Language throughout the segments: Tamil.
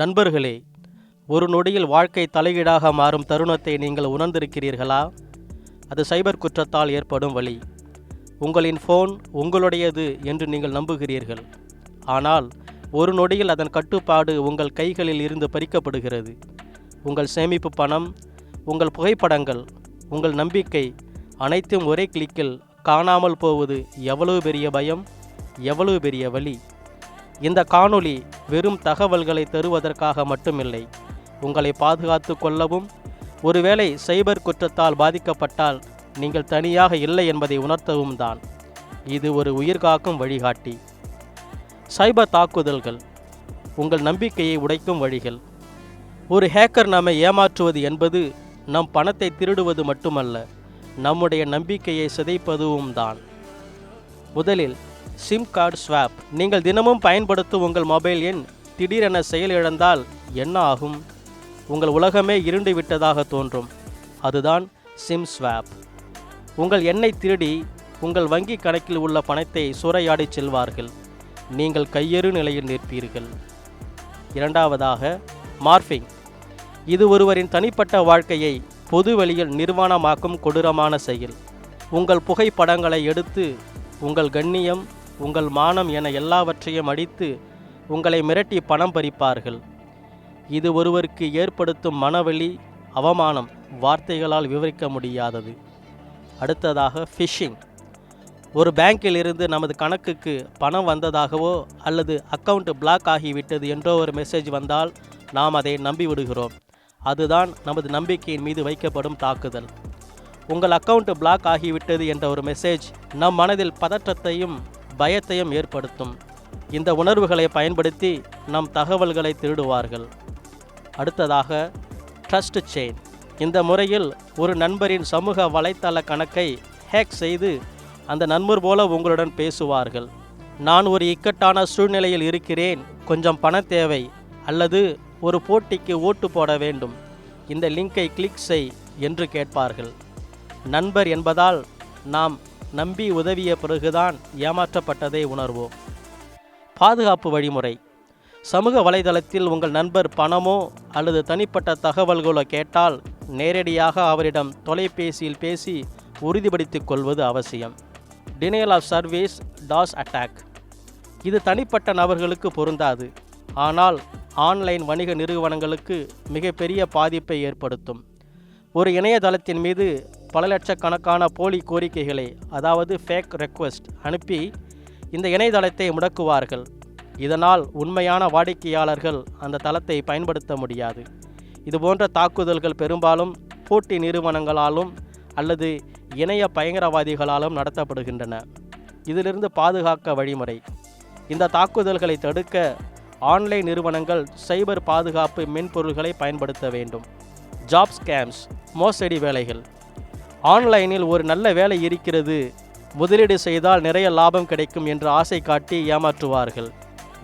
நண்பர்களே ஒரு நொடியில் வாழ்க்கை தலையீடாக மாறும் தருணத்தை நீங்கள் உணர்ந்திருக்கிறீர்களா? அது சைபர் குற்றத்தால் ஏற்படும் வழி. உங்களின் ஃபோன் உங்களுடையது என்று நீங்கள் நம்புகிறீர்கள். ஆனால் ஒரு நொடியில் அதன் கட்டுப்பாடு உங்கள் கைகளில் இருந்து பறிக்கப்படுகிறது. உங்கள் சேமிப்பு பணம் உங்கள் புகைப்படங்கள் உங்கள் நம்பிக்கை அனைத்தும் ஒரே கிளிக்கில் காணாமல் போவது எவ்வளவு பெரிய பயம் எவ்வளவு பெரிய வழி? இந்த காணொளி வெறும் தகவல்களை தருவதற்காக மட்டுமில்லை. உங்களை பாதுகாத்து கொள்ளவும் ஒருவேளை சைபர் குற்றத்தால் பாதிக்கப்பட்டால் நீங்கள் தனியாக இல்லை என்பதை உணர்த்தவும் தான். இது ஒரு உயிர்காக்கும் வழிகாட்டி. சைபர் தாக்குதல்கள் உங்கள் நம்பிக்கையை உடைக்கும் வழிகள். ஒரு ஹேக்கர் நம்மை ஏமாற்றுவது என்பது நம் பணத்தை திருடுவது மட்டுமல்ல நம்முடைய நம்பிக்கையை சிதைப்பதுவும் தான். முதலில் சிம் கார்டு ஸ்வாப். நீங்கள் தினமும் பயன்படுத்தும் உங்கள் மொபைல் எண் திடீரென செயலிழந்தால் என்ன ஆகும்? உங்கள் உலகமே இருண்டு விட்டதாக தோன்றும். அதுதான் சிம் ஸ்வாப். உங்கள் எண்ணை திருடி உங்கள் வங்கி கணக்கில் உள்ள பணத்தை சூறையாடிச் செல்வார்கள். நீங்கள் கையெறு நிலையில் நிற்பீர்கள். இரண்டாவதாக மார்ஃபிங். இது ஒருவரின் தனிப்பட்ட வாழ்க்கையை பொது வெளியில் நிர்வாணமாக்கும் கொடூரமான செயல். உங்கள் புகைப்படங்களை எடுத்து உங்கள் கண்ணியம் உங்கள் மானம் என எல்லாவற்றையும் அடித்து உங்களை மிரட்டி பணம் பறிப்பார்கள். இது ஒருவருக்கு ஏற்படுத்தும் மனவெளி அவமானம் வார்த்தைகளால் விவரிக்க முடியாதது. அடுத்ததாக ஃபிஷிங் ஒரு பேங்கில் இருந்து நமது கணக்குக்கு பணம் வந்ததாகவோ அல்லது அக்கவுண்ட் பிளாக் ஆகிவிட்டது என்றோ ஒரு மெசேஜ் வந்தால் நாம் அதை நம்பி விடுகிறோம் அதுதான் நமது நம்பிக்கையின் மீது வைக்கப்படும் தாக்குதல். உங்கள் அக்கவுண்ட் பிளாக் ஆகிவிட்டது என்ற ஒரு மெசேஜ் நம் மனதில் பதற்றத்தையும் பயத்தையும் ஏற்படுத்தும். இந்த உணர்வுகளை பயன்படுத்தி நம் தகவல்களை திருடுவார்கள். அடுத்ததாக ட்ரஸ்ட் செயின் இந்த முறையில் ஒரு நண்பரின் சமூக வலைத்தள கணக்கை ஹேக் செய்து அந்த நண்பர் போல உங்களுடன் பேசுவார்கள். நான் ஒரு இக்கட்டான சூழ்நிலையில் இருக்கிறேன் கொஞ்சம் பண தேவை அல்லது ஒரு போட்டிக்கு ஓட்டு போட வேண்டும். இந்த லிங்கை கிளிக் செய் என்று கேட்பார்கள். நண்பர் என்பதால் நாம் நம்பி உதவிய பிறகுதான் ஏமாற்றப்பட்டதை உணர்வோம். பாதுகாப்பு வழிமுறை. சமூக வலைதளத்தில் உங்கள் நண்பர் பணமோ அல்லது தனிப்பட்ட தகவல்களோ கேட்டால் நேரடியாக அவரிடம் தொலைபேசியில் பேசி உறுதிப்படுத்திக் கொள்வது அவசியம். Denial of service DoS attack இது தனிப்பட்ட நபர்களுக்கு பொருந்தாது. ஆனால் ஆன்லைன் வணிக நிறுவனங்களுக்கு மிகப்பெரிய பாதிப்பை ஏற்படுத்தும். ஒரு இணையதளத்தின் மீது பல லட்சக்கணக்கான போலி கோரிக்கைகளை அதாவது ஃபேக் ரெக்வெஸ்ட் அனுப்பி இந்த இணையதளத்தை முடக்குவார்கள். இதனால் உண்மையான வாடிக்கையாளர்கள் அந்த தளத்தை பயன்படுத்த முடியாது. இதுபோன்ற தாக்குதல்கள் பெரும்பாலும் போட்டி நிறுவனங்களாலும் அல்லது இணைய பயங்கரவாதிகளாலும் நடத்தப்படுகின்றன. இதிலிருந்து பாதுகாக்க வழிமுறை. இந்த தாக்குதல்களை தடுக்க ஆன்லைன் நிறுவனங்கள் சைபர் பாதுகாப்பு மென்பொருள்களை பயன்படுத்த வேண்டும். ஜாப் ஸ்கேம்ஸ் மோசடி வேலைகள். ஆன்லைனில் ஒரு நல்ல வேலை இருக்கிறது. முதலீடு செய்தால் நிறைய லாபம் கிடைக்கும் என்று ஆசை காட்டி ஏமாற்றுவார்கள்.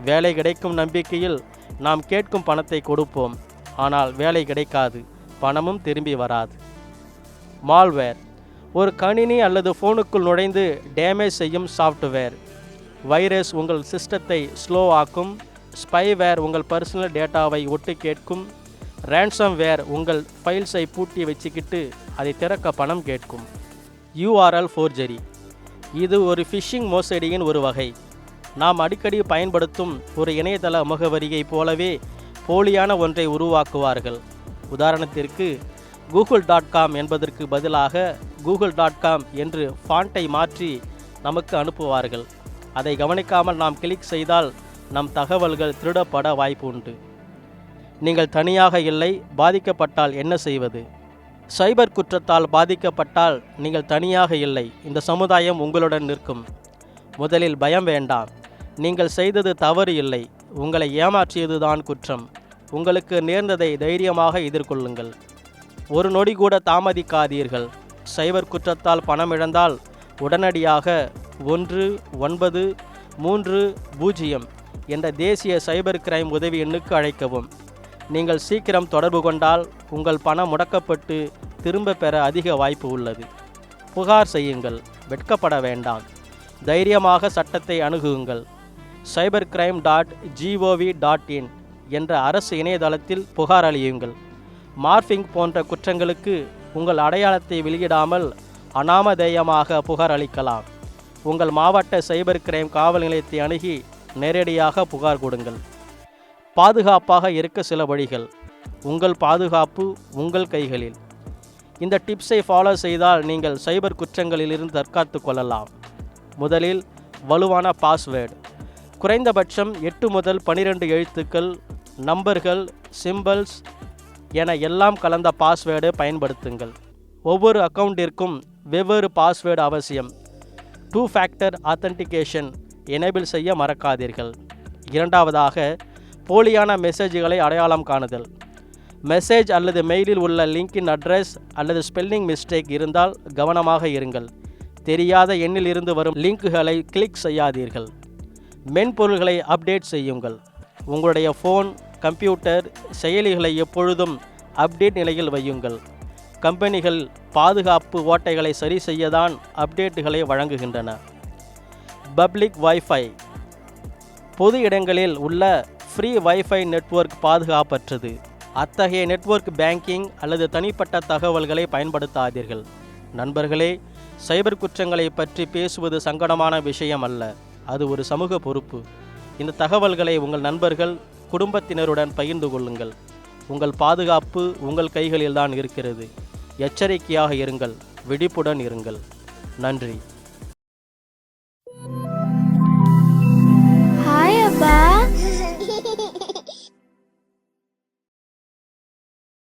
வேலை கிடைக்கும் நம்பிக்கையில் நாம் கேட்கும் பணத்தை கொடுப்போம். ஆனால் வேலை கிடைக்காது பணமும் திரும்பி வராது. மால்வேர் ஒரு கணினி அல்லது ஃபோனுக்குள் நுழைந்து டேமேஜ் செய்யும் சாஃப்ட்வேர் வைரஸ் உங்கள் சிஸ்டத்தை ஸ்லோ ஆக்கும். ஸ்பைவேர் உங்கள் பர்சனல் டேட்டாவை ஒட்டு கேட்கும் வேர் உங்கள் ஃபைல்ஸை பூட்டி வச்சுக்கிட்டு அதை திறக்க பணம் கேட்கும். யூஆர்எல் ஃபோர்ஜரி இது ஒரு ஃபிஷிங் மோசடியின் ஒரு வகை. நாம் அடிக்கடி பயன்படுத்தும் ஒரு இணையதள முகவரியைப் போலவே போலியான ஒன்றை உருவாக்குவார்கள். உதாரணத்திற்கு கூகுள் டாட் காம் என்பதற்கு பதிலாக கூகுள் டாட் காம் என்று ஃபாண்ட்டை மாற்றி நமக்கு அனுப்புவார்கள். அதை கவனிக்காமல் நாம் கிளிக் செய்தால் நம் தகவல்கள் திருடப்பட வாய்ப்பு உண்டு. நீங்கள் தனியாக இல்லை பாதிக்கப்பட்டால் என்ன செய்வது? சைபர் குற்றத்தால் பாதிக்கப்பட்டால் நீங்கள் தனியாக இல்லை. இந்த சமுதாயம் உங்களுடன் நிற்கும். முதலில் பயம் வேண்டாம். நீங்கள் செய்தது தவறு இல்லை. உங்களை ஏமாற்றியதுதான் குற்றம். உங்களுக்கு நேர்ந்ததை தைரியமாக எதிர்கொள்ளுங்கள். ஒரு நொடி கூட தாமதிக்காதீர்கள். சைபர் குற்றத்தால் பணம் இழந்தால் உடனடியாக ஒன்று ஒன்பது மூன்று பூஜ்ஜியம் என்ற தேசிய சைபர் கிரைம் உதவி எண்ணுக்கு அழைக்கவும். நீங்கள் சீக்கிரம் தொடர்பு கொண்டால் உங்கள் பணம் முடக்கப்பட்டு திரும்ப பெற அதிக வாய்ப்பு உள்ளது. புகார் செய்யுங்கள். வெட்கப்பட வேண்டாம். தைரியமாக சட்டத்தை அணுகுங்கள். Cyber crime dot gov dot in என்ற அரசு இணையதளத்தில் புகார் அளியுங்கள். மார்பிங் போன்ற குற்றங்களுக்கு உங்கள் அடையாளத்தை வெளியிடாமல் அனாமதேயமாக புகார் அளிக்கலாம். உங்கள் மாவட்ட சைபர் கிரைம் காவல் நிலையத்தை அணுகி நேரடியாக புகார் கொடுங்கள். பாதுகாப்பாக இருக்க சில வழிகள். உங்கள் பாதுகாப்பு உங்கள் கைகளில். இந்த டிப்ஸை ஃபாலோ செய்தால் நீங்கள் சைபர் குற்றங்களிலிருந்து தற்காத்து கொள்ளலாம். முதலில் வலுவான பாஸ்வேர்டு குறைந்தபட்சம் எட்டு முதல் பனிரெண்டு எழுத்துக்கள் நம்பர்கள் சிம்பிள்ஸ் என எல்லாம் கலந்த பாஸ்வேர்டு பயன்படுத்துங்கள். ஒவ்வொரு அக்கவுண்டிற்கும் வெவ்வேறு பாஸ்வேர்டு அவசியம். டூ ஃபேக்டர் ஆத்தென்டிகேஷன் எனேபிள் செய்ய மறக்காதீர்கள். இரண்டாவதாக போலியான மெசேஜ்களை அடையாளம் காணுதல். மெசேஜ் அல்லது மெயிலில் உள்ள லிங்கின் அட்ரஸ் அல்லது ஸ்பெல்லிங் மிஸ்டேக் இருந்தால் கவனமாக இருங்கள். தெரியாத எண்ணில் இருந்து வரும் லிங்குகளை கிளிக் செய்யாதீர்கள். மென்பொருள்களை அப்டேட் செய்யுங்கள். உங்களுடைய ஃபோன் கம்ப்யூட்டர் செயலிகளை எப்பொழுதும் அப்டேட் நிலையில் வையுங்கள். கம்பெனிகள் பாதுகாப்பு ஓட்டைகளை சரி செய்யதான் அப்டேட்டுகளை வழங்குகின்றன. பப்ளிக் வைஃபை பொது இடங்களில் உள்ள ஃப்ரீ வைஃபை நெட்வொர்க் பாதுகாப்பற்றது. அத்தகைய நெட்வொர்க் பேங்கிங் அல்லது தனிப்பட்ட தகவல்களை பயன்படுத்தாதீர்கள். நண்பர்களே சைபர் குற்றங்களை பற்றி பேசுவது சங்கடமான விஷயம் அல்ல அது ஒரு சமூக பொறுப்பு. இந்த தகவல்களை உங்கள் நண்பர்கள் குடும்பத்தினருடன் பகிர்ந்து கொள்ளுங்கள். உங்கள் பாதுகாப்பு உங்கள் கைகளில்தான் இருக்கிறது. எச்சரிக்கையாக இருங்கள். விழிப்புடன் இருங்கள். நன்றி.